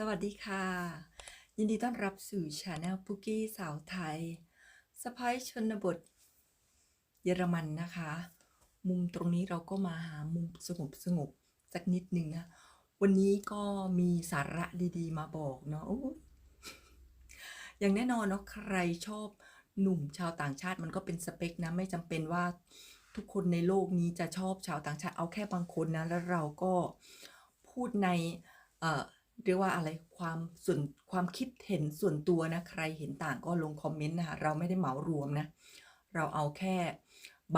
สวัสดีค่ะ ยินดีต้อนรับสู่ชาแนลปุกี้สาวไทยสะพายชนบท เยอรมันนะคะ มุมตรงนี้เราก็มาหามุมสงบสงบสักนิดหนึ่งนะ วันนี้ก็มีสาระดีๆ มาบอกเนาะอยอย่างแน่นอนเนาะใครชอบหนุ่มชาวต่างชาติมันก็เป็นสเปคนะ ไม่จำเป็นว่าทุกคนในโลกนี้จะชอบชาวต่างชาติเอาแค่บางคนนะ แล้วเราก็พูดในเอ่อ เรียกว่าอะไรความส่วนความคิดเห็นส่วนตัวนะใครเห็นต่างก็ลงคอมเมนต์นะคะเราไม่ได้เหมารวมนะ เราเอาแค่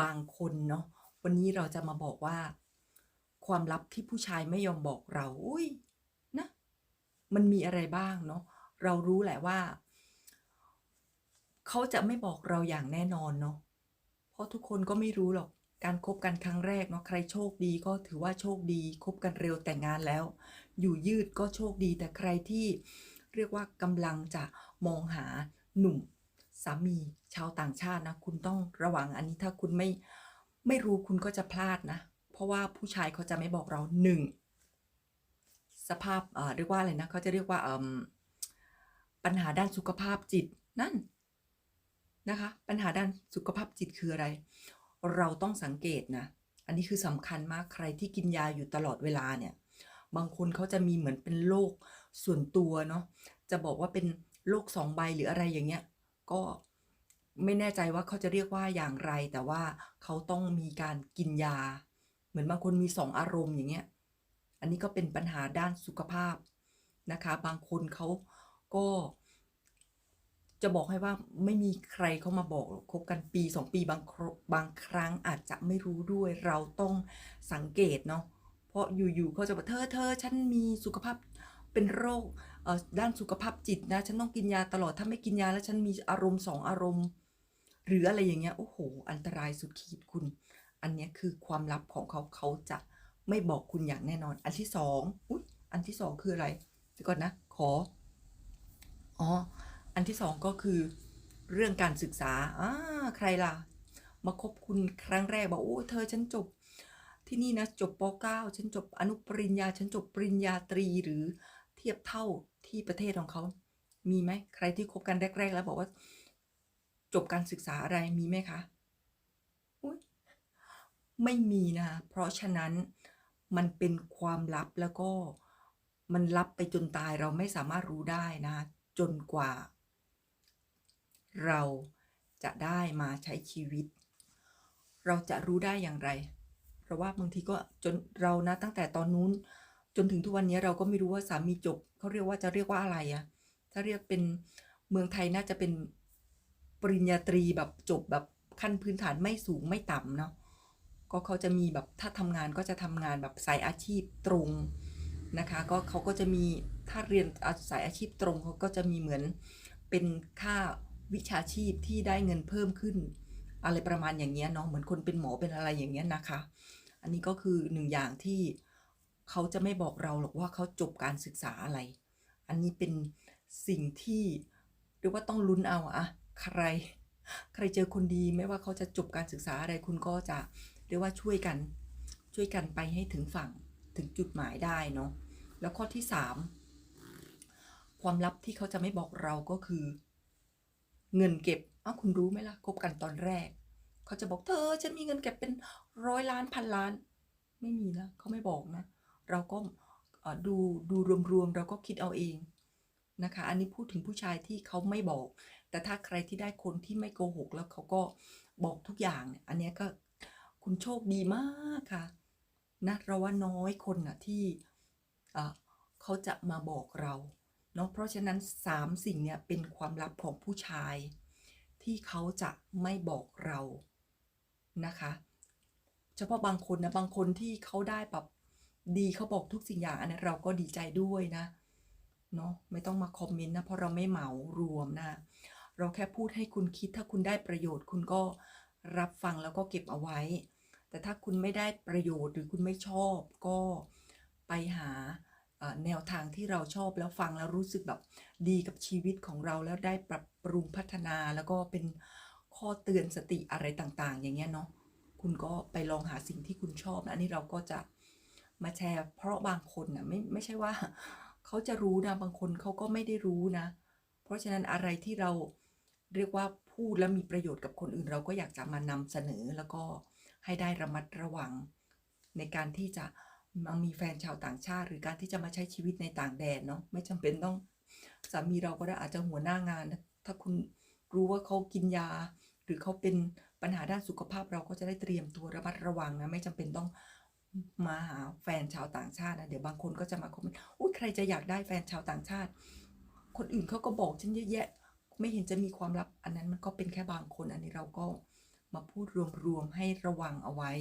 บางคนเนาะวันนี้เราจะมาบอกว่า ความลับที่ผู้ชายไม่ยอมบอกเราอุ้ยนะ มันมีอะไรบ้างเนาะเรารู้แหละว่า เขาจะไม่บอกเราอย่างแน่นอนเนาะเพราะทุกคนก็ไม่รู้หรอก การคบกันครั้งแรกเนาะใครโชคดีก็ถือว่าโชคดีคบกันเร็วแต่งงานแล้ว อยู่ยืดก็โชคดีแต่ใครที่เรียกว่ากำลังจะมองหาหนุ่มสามีชาวต่างชาตินะ คุณต้องระวังอันนี้ถ้าคุณไม่ไม่รู้คุณก็จะพลาดนะ เพราะว่าผู้ชายเขาจะไม่บอกเราหนึ่งสภาพเออเรียกว่าอะไรนะเขาจะเรียกว่าปัญหาด้านสุขภาพจิตนั่นนะคะ ปัญหาด้านสุขภาพจิตคืออะไร เราต้องสังเกตนะ อันนี้คือสำคัญมากใครที่กินยาอยู่ตลอดเวลาเนี่ย บางคนเขาจะมีเหมือนเป็นโรคส่วนตัวเนาะ จะบอกว่าเป็นโรคสองใบหรืออะไรอย่างเงี้ย ก็ไม่แน่ใจว่าเขาจะเรียกว่าอย่างไร แต่ว่าเขาต้องมีการกินยา เหมือนบางคนมีสองอารมณ์อย่างเงี้ย อันนี้ก็เป็นปัญหาด้านสุขภาพนะคะ บางคนเขาก็ จะบอกให้ว่าไม่มีใครเข้ามาบอกคบกันปีสองปีบางครบางครั้งอาจจะไม่รู้ด้วยเราต้องสังเกตเนาะเพราะอยู่ๆเขาจะบอกเธอเธอฉันมีสุขภาพเป็นโรคด้านสุขภาพจิตนะ ฉันต้องกินยาตลอดถ้าไม่กินยาแล้วฉันมีอารมณ์สองอารมณ์ หรืออะไรอย่างเงี้ยโอ้โห อันตรายสุดขีดคุณ อันนี้คือความลับของเขาเขาจะไม่บอกคุณอย่างแน่นอน อันที่สองอุ๊ยอันที่สองคืออะไรเดี๋ยวก่อนนะ ขออ๋อ อันที่สองก็คือเรื่องการศึกษาอ่าใครล่ะ มาคบคุณครั้งแรกบอกโอ้เธอฉันจบที่นี่นะจบป .9 ฉันจบอนุปริญญา ฉันจบปริญญาตรีหรือเทียบเท่าที่ประเทศของเขา มีไหมใครที่คบกันแรก ๆ แล้วบอกว่า จบการศึกษาอะไรมีไหมคะอุ๊ยไม่มีนะ เพราะฉะนั้นมันเป็นความลับแล้วก็มันลับไปจนตายเราไม่สามารถรู้ได้นะ จนกว่า เราจะได้มาใช้ชีวิต เราจะรู้ได้อย่างไร เพราะว่าบางทีก็จนเรานะตั้งแต่ตอนนู้น จนถึงทุกวันนี้เราก็ไม่รู้ว่าสามีจบเขาเรียกว่าจะเรียกว่าอะไรอะถ้าเรียกเป็นเมืองไทยน่าจะเป็นปริญญาตรีแบบจบแบบขั้นพื้นฐานไม่สูงไม่ต่ำเนาะก็เขาจะมีแบบถ้าทำงานก็จะทำงานแบบสายอาชีพตรงนะคะก็เขาก็จะมีถ้าเรียนสายอาชีพตรงเขาก็จะมีเหมือนเป็นค่า วิชาชีพที่ได้เงินเพิ่มขึ้น อะไรประมาณอย่างเงี้ยเนาะเหมือนคนเป็นหมอเป็นอะไรอย่างเงี้ยนะคะ อันนี้ก็คือหนึ่งอย่างที่เขาจะไม่บอกเราหรอกว่าเขาจบการศึกษาอะไร อันนี้เป็นสิ่งที่เรียกว่าต้องลุ้นเอาอะใคร ใครเจอคนดีไม่ว่าเขาจะจบการศึกษาอะไรคุณก็จะเรียกว่าช่วยกันช่วยกันไปให้ถึงฝั่งถึงจุดหมายได้เนาะแล้วข้อที่สามความลับที่เขาจะไม่บอกเราก็คือ เงินเก็บอ้าคุณรู้ไหมล่ะคบกันตอนแรก เขาจะบอกเธอฉันมีเงินเก็บเป็นร้อยล้านพันล้าน ไม่มีนะเขาไม่บอกนะ เราก็ดูดูรวมๆเราก็คิดเอาเองนะคะ อันนี้พูดถึงผู้ชายที่เขาไม่บอก แต่ถ้าใครที่ได้คนที่ไม่โกหก แล้วเขาก็บอกทุกอย่างเนี่ยอันนี้ก็คุณโชคดีมากค่ะนะเราว่าน้อยคนนะที่เขาจะมาบอกเรา เนาะเพราะฉะนั้นสามสิ่งเนี่ยเป็นความลับของผู้ชาย ที่เขาจะไม่บอกเรานะคะ เฉพาะบางคนนะบางคนที่เขาได้แบบดีเขาบอกทุกสิ่งอย่างอันนี้นเราก็ดีใจด้วยนะเนาะไม่ต้องมาคอมเมนต์นะเพราะเราไม่เหมารวมนะ เราแค่พูดให้คุณคิดถ้าคุณได้ประโยชน์ คุณก็รับฟังแล้วก็เก็บเอาไว้ แต่ถ้าคุณไม่ได้ประโยชน์หรือคุณไม่ชอบก็ไปหา แนวทางที่เราชอบแล้วฟังแล้วรู้สึกแบบดีกับชีวิตของเราแล้วได้ปรับปรุงพัฒนาแล้วก็เป็นข้อเตือนสติอะไรต่างๆ อย่างเงี้ยเนาะคุณก็ไปลองหาสิ่งที่คุณชอบนะอันนี้เราก็จะมาแชร์ เพราะบางคนนะไม่ไม่ใช่ว่าเขาจะรู้นะบางคนเขาก็ไม่ได้รู้นะ เพราะฉะนั้นอะไรที่เราเรียกว่าพูดแล้วมีประโยชน์กับคนอื่น เราก็อยากจะมานำเสนอแล้วก็ให้ได้ระมัดระวังในการที่จะ มามีแฟนชาวต่างชาติ หรือการที่จะมาใช้ชีวิตในต่างแดนเนาะไม่จำเป็นต้องสามีเราก็ได้อาจจะหัวหน้างานนะถ้าคุณรู้ว่าเขากินยา หรือเขาเป็นปัญหาด้านสุขภาพเราก็จะได้เตรียมตัวระมัดระวังนะไม่จำเป็นต้องมาหาแฟนชาวต่างชาตินะเดี๋ยวบางคนก็จะมาคอมเมนต์อุ้ยใครจะอยากได้แฟนชาวต่างชาติ คนอื่นเขาก็บอกฉันเยอะแยะ ไม่เห็นจะมีความลับอันนั้นมันก็เป็นแค่บางคน อันนี้เราก็มาพูดรวมๆให้ระวังเอาไว้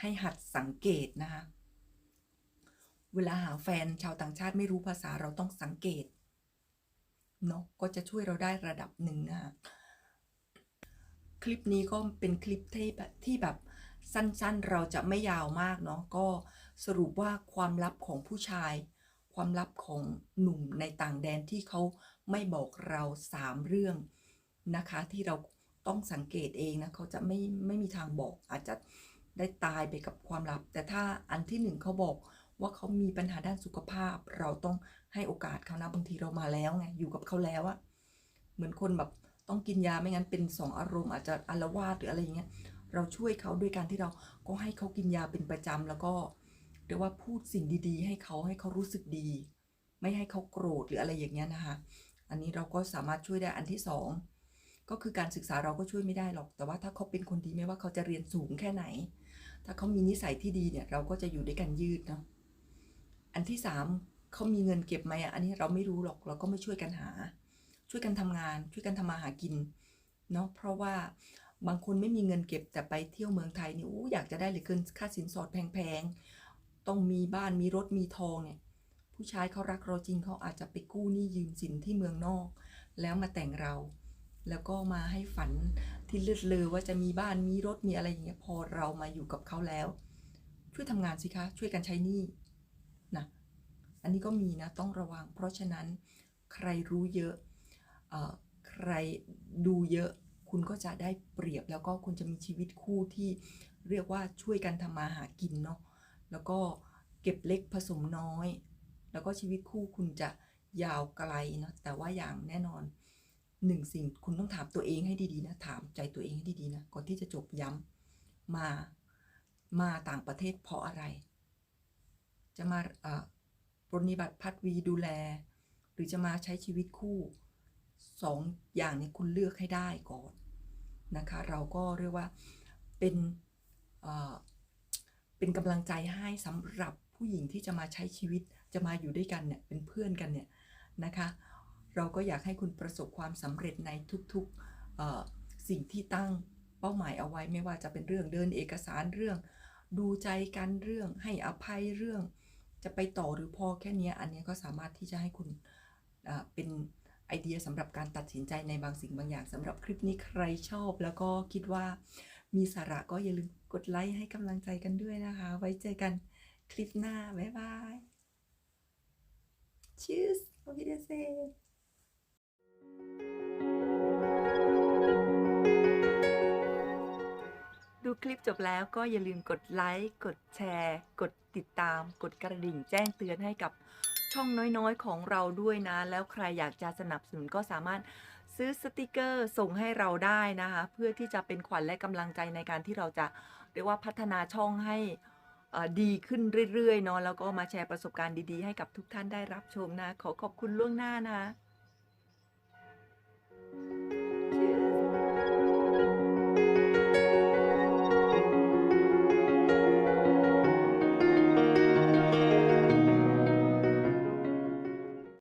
ให้หัดสังเกตนะคะ เวลาหาแฟนชาวต่างชาติไม่รู้ภาษาเราต้องสังเกตเนาะก็จะช่วยเราได้ระดับหนึ่งนะคะคลิปนี้ก็เป็นคลิปที่แบบที่แบบสั้นๆ เราจะไม่ยาวมากเนาะก็สรุปว่าความลับของผู้ชาย ความลับของหนุ่มในต่างแดนที่เขาไม่บอกเราสามเรื่องนะคะ ที่เราต้องสังเกตเองนะเขาจะไม่ไม่มีทางบอกอาจจะได้ตายไปกับความลับ แต่ถ้าอันที่หนึ่งเขาบอก ว่าเขามีปัญหาด้านสุขภาพ เราต้องให้โอกาสเขานะบางทีเรามาแล้วไงอยู่กับเขาแล้วอะเหมือนคนแบบต้องกินยาไม่งั้นเป็นสองอารมณ์อาจจะอาลวาดหรืออะไรอย่างเงี้ยเราช่วยเขาด้วยการที่เราก็ให้เขากินยาเป็นประจำแล้วก็เรียกว่าพูดสิ่งดีๆ ให้เขาให้เขารู้สึกดี ไม่ให้เขาโกรธหรืออะไรอย่างเงี้ยนะคะอันนี้เราก็สามารถช่วยได้อันที่สองก็คือการศึกษาเราก็ช่วยไม่ได้หรอก แต่ว่าถ้าเขาเป็นคนดีไม่ว่าเขาจะเรียนสูงแค่ไหน ถ้าเขามีนิสัยที่ดีเนี่ยเราก็จะอยู่ด้วยกันยืดเนาะ อันที่สามเขามีเงินเก็บไหมอะอันนี้เราไม่รู้หรอกเราก็ไม่ช่วยกันหา ช่วยกันทำงาน ช่วยกันทำมาหากินเนาะเพราะว่าบางคนไม่มีเงินเก็บแต่ไปเที่ยวเมืองไทยนี่อู้อยากจะได้เหลือเกินค่าสินสอดแพงๆต้องมีบ้านมีรถมีทองเนี่ยผู้ชายเขารักเราจริงเขาอาจจะไปกู้หนี้ยืมสินที่เมืองนอก แล้วมาแต่งเรา แล้วก็มาให้ฝันที่เลือดเลอว่าจะมีบ้านมีรถมีอะไรอย่างเงี้ยพอเรามาอยู่กับเขาแล้ว ช่วยทำงานสิคะ ช่วยกันใช้หนี้ อันนี้ก็มีนะต้องระวัง เพราะฉะนั้นใครรู้เยอะเออใครดูเยอะ คุณก็จะได้เปรียบแล้วก็คุณจะมีชีวิตคู่ที่เรียกว่าช่วยกันทำมาหากินเนาะแล้วก็เก็บเล็กผสมน้อย แล้วก็ชีวิตคู่คุณจะยาวไกลเนาะแต่ว่าอย่างแน่นอนหนึ่งสิ่งคุณต้องถามตัวเองให้ดีๆนะถามใจตัวเองให้ดีๆนะก่อนที่จะจบย้ำมามาต่างประเทศเพราะอะไร จะมาอ่า ปรนิบัติพัดวีดูแล หรือจะมาใช้ชีวิตคู่สองอย่างนี้คุณเลือกให้ได้ก่อนนะคะ เราก็เรียกว่าเป็นเป็นกำลังใจให้สำหรับผู้หญิงที่จะมาใช้ชีวิตจะมาอยู่ด้วยกันเนี่ยเป็นเพื่อนกันเนี่ยนะคะ เราก็อยากให้คุณประสบความสำเร็จในทุกๆสิ่งที่ตั้งเป้าหมายเอาไว้ไม่ว่าจะเป็นเรื่องเดินเอกสารเรื่อง ดูใจกันเรื่องให้อภัยเรื่อง จะไปต่อหรือพอแค่นี้อันนี้ก็สามารถที่จะให้คุณเป็นไอเดียสำหรับการตัดสินใจในบางสิ่งบางอย่างสำหรับคลิปนี้ใครชอบ แล้วก็คิดว่ามีสาระก็อย่าลืมกดไลค์ให้กำลังใจกันด้วยนะคะ ไว้เจอกันคลิปหน้า บ๊ายบาย Tschüss auf Wiedersehen คลิปจบแล้วก็อย่าลืมกดไลค์ กดแชร์ กดติดตาม กดกระดิ่งแจ้งเตือนให้กับช่องน้อยๆ ของเราด้วยนะ แล้วใครอยากจะสนับสนุนก็สามารถซื้อสติกเกอร์ส่งให้เราได้นะคะ เพื่อที่จะเป็นขวัญและกำลังใจในการที่เราจะเรียกว่าพัฒนาช่องให้ดีขึ้นเรื่อยๆเนาะแล้วก็มาแชร์ประสบการณ์ดีๆ ให้กับทุกท่านได้รับชมนะ ขอขอบคุณล่วงหน้านะ